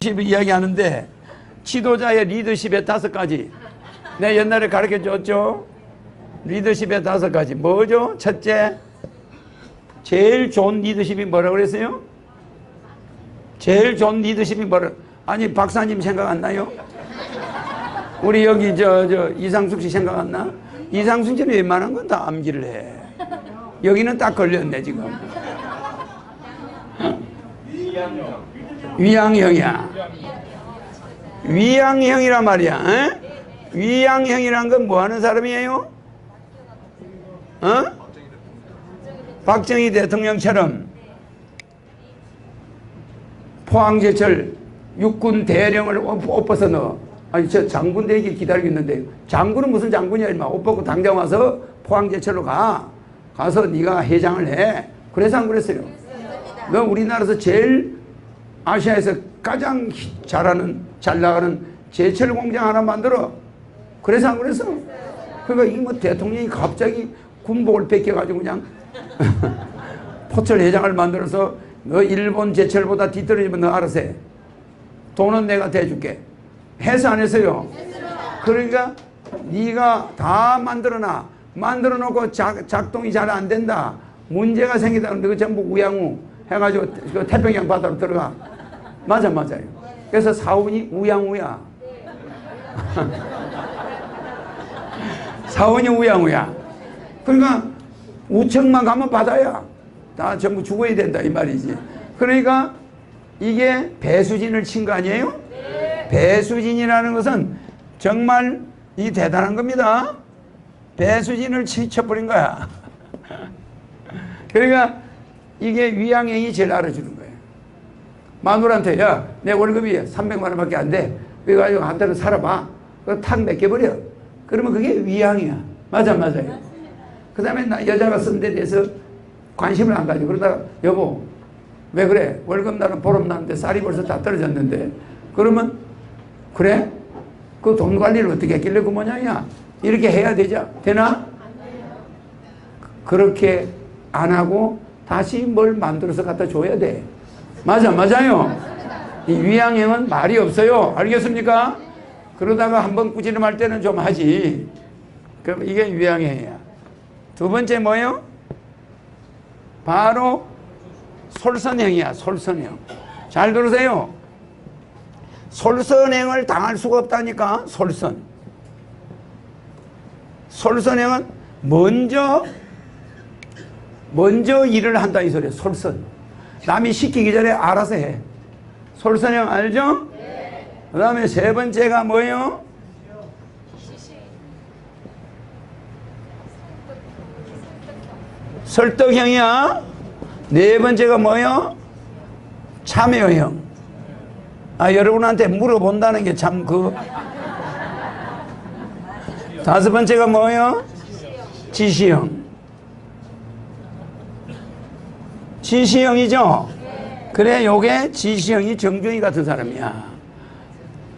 리더십을 이야기하는데 지도자의 리더십의 다섯 가지. 내 옛날에 가르쳐 줬죠. 리더십의 다섯 가지. 뭐죠? 첫째, 제일 좋은 리더십이 뭐라고 그랬어요? 제일 좋은 리더십이 뭐라? 아니 박사님 생각 안 나요? 우리 여기 저 저 이상숙 씨 생각 안 나? 이상숙 씨는 웬만한 건 다 암기를 해. 여기는 딱 걸렸네 지금. 위양형이야. 위양형이란 말이야. 에? 위양형이란 건 뭐 하는 사람이에요? 어? 박정희 대통령처럼 포항제철 육군 대령을 옷- 옷 벗어 넣어. 아니 저 장군 되기 기다리고 있는데 장군은 무슨 장군이야 임마 옷 벗고 당장 와서 포항제철로 가 가서 네가 회장을 해 그래서 안 그랬어요 너 우리나라에서 제일 아시아에서 가장 히- 잘하는 잘 나가는 제철 공장 하나 만들어. 그래서 안 그랬어 그러니까 이 뭐 대통령이 갑자기 군복을 뺏겨가지고 그냥 포철 회장을 만들어서 너 일본 제철보다 뒤떨어지면 너 알아서 해. 돈은 내가 대줄게. 해서 안 했어요? 그러니까 네가 다 만들어놔. 만들어 놓고 작, 작동이 잘 안 된다. 문제가 생기다. 그러면 그거 전부 우양우 해가지고 그 태평양 바다로 들어가 맞아 맞아요 그래서 사원이 우양우야 사원이 우양우야 그러니까 우측만 가면 바다야 다 전부 죽어야 된다 이 말이지 그러니까 이게 배수진을 친 거 아니에요? 배수진이라는 것은 정말 이 대단한 겁니다. 배수진을 치- 쳐버린 거야. 그러니까 이게 위양행이 제일 알아주는 거예요. 마누라한테 야 내 월급이 300만 원밖에 안 돼. 그래가지고 한 달은 살아봐. 그거 탁 맡겨버려. 그러면 그게 위양이야. 맞아 맞아요. 그 다음에 여자가 쓴 데 대해서 관심을 안 가지고 그러다가 여보 왜 그래? 월급 나는 보름 나는데 쌀이 벌써 다 떨어졌는데 그러면 그래? 그 돈 관리를 어떻게 했길래 그 모양이야? 이렇게 해야 되죠? 되나? 그렇게 안 하고 다시 뭘 만들어서 갖다 줘야 돼. 맞아, 맞아요. 이 위양형은 말이 없어요. 알겠습니까? 그러다가 한번 꾸지람할 때는 좀 하지. 그럼 이게 위양형이야. 두 번째 뭐예요? 바로 솔선행이야, 솔선행. 잘 들으세요. 솔선행을 당할 수가 없다니까, 솔선. 솔선행은 먼저, 먼저 일을 한다 이 소리야, 솔선. 남이 시키기 전에 알아서 해. 솔선행 알죠? 그 다음에 세 번째가 뭐예요? 설득형이야. 네 번째가 뭐예요? 참여형. 아, 여러분한테 물어본다는 게 참 그. 다섯 번째가 뭐예요? 지시형. 지시형이죠? 그래, 요게 지시형이 정중히 같은 사람이야.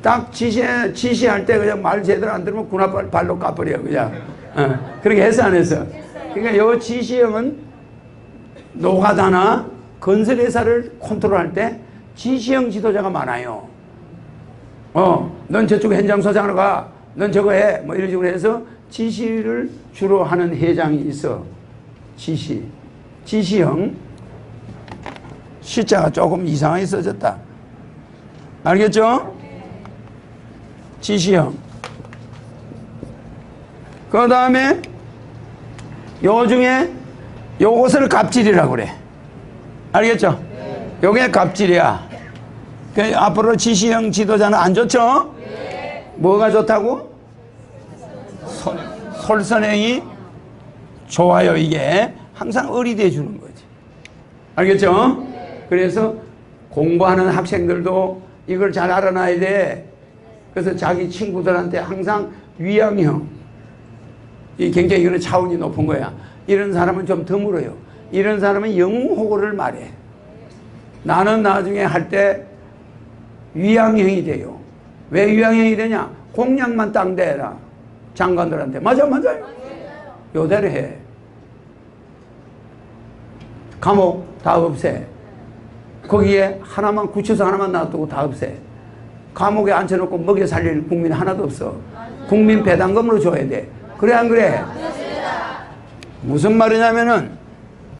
딱 지시, 지시할 때 그냥 말 제대로 안 들으면 발- 발로 까버려, 그냥. 어, 그렇게 해서 안 했어. 그러니까 요 지시형은 노가다나 건설회사를 컨트롤할 때 지시형 지도자가 많아요. 어, 넌 저쪽 현장 소장으로 가. 넌 저거 해. 뭐 이런 식으로 해서 지시를 주로 하는 회장이 있어. 지시. 지시형. 시자가 조금 이상하게 써졌다. 알겠죠? 지시형. 그 다음에 요 중에 요것을 갑질이라고 그래. 알겠죠? 요게 갑질이야. 그 앞으로 지시형 지도자는 안 좋죠? 뭐가 좋다고? 솔, 솔선행이 좋아요, 이게. 항상 어리대 주는 거지. 알겠죠? 그래서 공부하는 학생들도 이걸 잘 알아놔야 돼. 그래서 자기 친구들한테 항상 위양형. 이 굉장히 이거는 차원이 높은 거야. 이런 사람은 좀 드물어요. 이런 사람은 영웅호구를 말해. 나는 나중에 할 때 위양형이 돼요. 왜 위양형이 되냐? 공약만 딱 대라. 장관들한테. 맞아, 맞아요. 요대로 해. 감옥 다 없애. 거기에 하나만, 구치소 하나만 놔두고 다 없애. 감옥에 앉혀놓고 먹여 살릴 국민 하나도 없어. 국민 배당금으로 줘야 돼. 그래 안 그래? 무슨 말이냐면은